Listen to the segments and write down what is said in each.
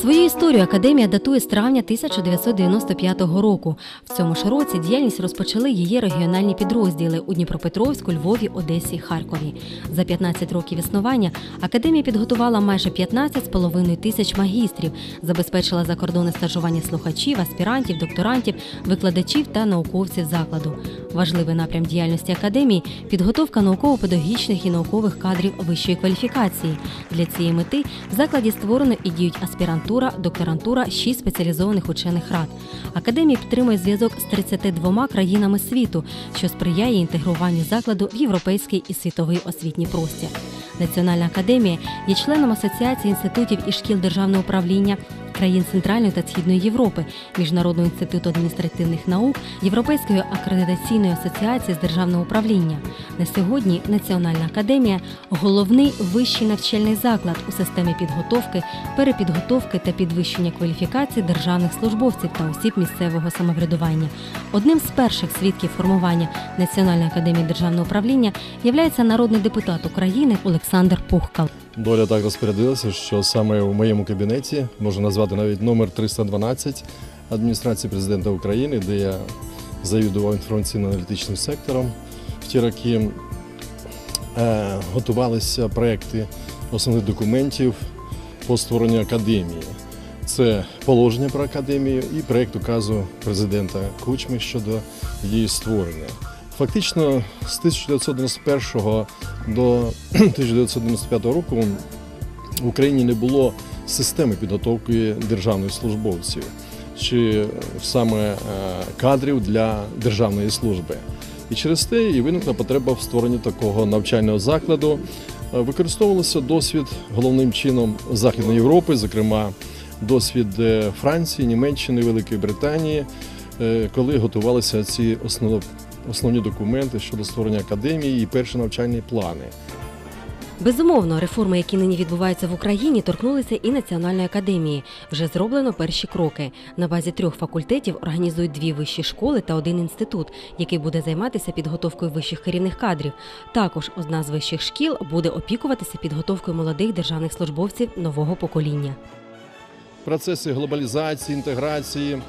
Свою історію академія датує з травня 1995 року. В цьому ж році діяльність розпочали її регіональні підрозділи у Дніпропетровську, Львові, Одесі, Харкові. За 15 років існування академія підготувала майже 15,5 тисяч магістрів, забезпечила закордонне стажування слухачів, аспірантів, докторантів, викладачів та науковців закладу. Важливий напрям діяльності академії підготовка науково-педагогічних і наукових кадрів вищої кваліфікації. Для цієї мети в закладі створено і діють аспірантура, докторантура, шість спеціалізованих учених рад. Академія підтримує зв'язок з 32 країнами світу, що сприяє інтегруванню закладу в європейський і світовий освітній простір. Національна академія є членом Асоціації інститутів і шкіл державного управління країн Центральної та Східної Європи, Міжнародного інституту адміністративних наук, Європейської акредитаційної асоціації з державного управління. На сьогодні Національна академія головний вищий навчальний заклад у системі підготовки, перепідготовки та підвищення кваліфікації державних службовців та осіб місцевого самоврядування. Одним з перших свідків формування Національної академії державного управління являється народний депутат України Олександр Пухкал. Доля так розпорядилася, що саме у моєму кабінеті можу назвати навіть номер 312 адміністрації президента України, де я завідував інформаційно-аналітичним сектором. В ті роки е, готувалися проекти основних документів по створенню академії. Це положення про академію і проєкт указу президента Кучми щодо її створення. Фактично з 1991 до 1995 року в Україні не було системи підготовки державних службовців чи саме е, кадрів для державної служби. І через те і виникла потреба в створенні такого навчального закладу. Е, Використовувався досвід головним чином Західної Європи, зокрема досвід е, Франції, Німеччини, Великої Британії, е, коли готувалися ці основно- основні документи щодо створення академії і перші навчальні плани. Безумовно, реформи, які нині відбуваються в Україні, торкнулися і Національної академії. Вже зроблено перші кроки. На базі трьох факультетів організують дві вищі школи та один інститут, який буде займатися підготовкою вищих керівних кадрів. Також одна з вищих шкіл буде опікуватися підготовкою молодих державних службовців нового покоління. процеси глобалізації, інтеграції,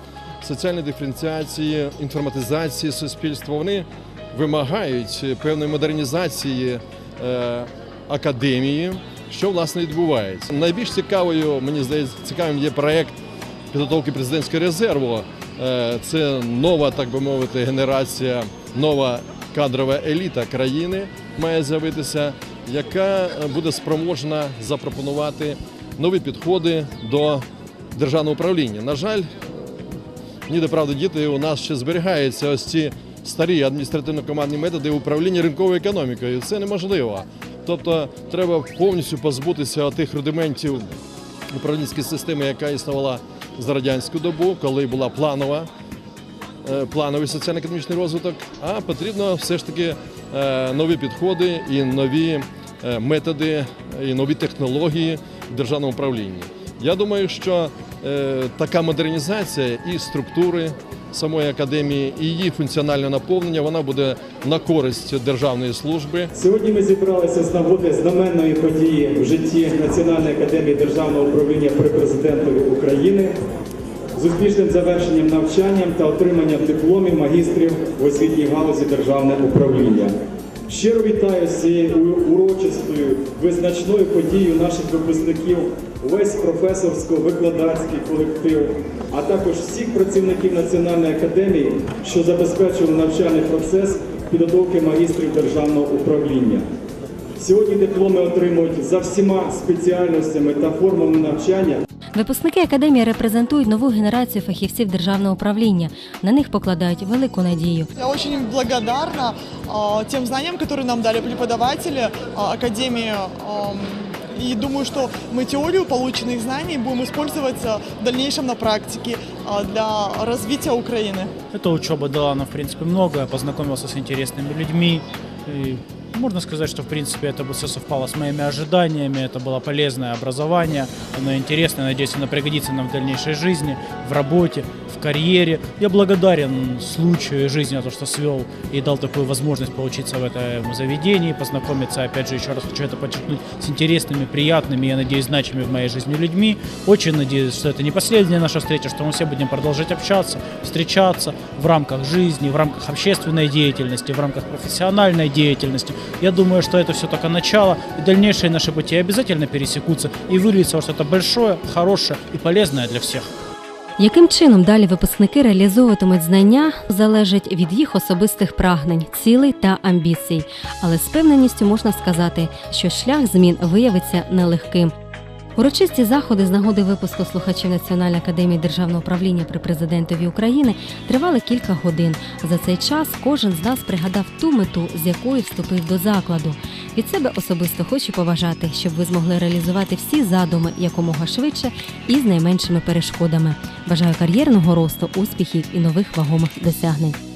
соціальної диференціації, інформатизації суспільства вони вимагають певної модернізації е, академії, що власне відбувається. Найбільш цікавою, мені здається, цікавим є проект підготовки президентського резерву. Е, Це нова, так би мовити, генерація, нова кадрова еліта країни має з'явитися, яка буде спроможна запропонувати нові підходи до державного управління. На жаль, ніде правда діти у нас ще зберігаються ось ці старі адміністративно-командні методи управління ринковою економікою. Це неможливо. Тобто треба повністю позбутися тих рудиментів управлінської системи, яка існувала за радянську добу, коли була планова, е, плановий соціально-економічний розвиток, а потрібно все ж таки е, нові підходи і нові е, методи, і нові технології в державному управлінні. Я думаю, що така модернізація і структури самої академії, і її функціональне наповнення вона буде на користь державної служби. Сьогодні ми зібралися з нагоди знаменної події в житті Національної академії державного управління при президентові України з успішним завершенням навчанням та отриманням дипломів магістрів в освітній галузі державного управління. Щиро вітаю з цією урочистою визначною подією наших випускників, увесь професорсько-викладацький колектив, а також всіх працівників Національної академії, що забезпечували навчальний процес підготовки магістрів державного управління. Сьогодні дипломи отримують за всіма спеціальностями та формами навчання. Випускники академії репрезентують нову генерацію фахівців державного управління. На них покладають велику надію. Я очень благодарна тем знаниям, которые нам дали преподаватели а, Академии. ам, И думаю, что мы теорию полученных знаний будем использовать а, в дальнейшем на практике а, для развития Украины. Эта учеба дала нам, в принципе, многое, познакомился с интересными людьми. И Можно сказать, что в принципе это все совпало с моими ожиданиями, это было полезное образование, оно интересное, надеюсь, оно пригодится нам в дальнейшей жизни, в работе, в карьере. Я благодарен случаю жизни, за то, что свел и дал такую возможность поучиться в этом заведении, познакомиться, опять же, еще раз хочу это подчеркнуть, с интересными, приятными, я надеюсь, значимыми в моей жизни людьми. Очень надеюсь, что это не последняя наша встреча, что мы все будем продолжать общаться, встречаться в рамках жизни, в рамках общественной деятельности, в рамках профессиональной деятельности. Я думаю, что это все только начало, и дальнейшие наши пути обязательно пересекутся и выльются во что-то большое, хорошее и полезное для всех. Яким чином далі випускники реалізовуватимуть знання, залежить від їх особистих прагнень, цілей та амбіцій. Але з певненістю можна сказати, що шлях змін виявиться нелегким. Урочисті заходи з нагоди випуску слухачів Національної академії державного управління при президентові України тривали кілька годин. За цей час кожен з нас пригадав ту мету, з якої вступив до закладу. Від себе особисто хочу побажати, щоб ви змогли реалізувати всі задуми якомога швидше і з найменшими перешкодами. Бажаю кар'єрного росту, успіхів і нових вагомих досягнень.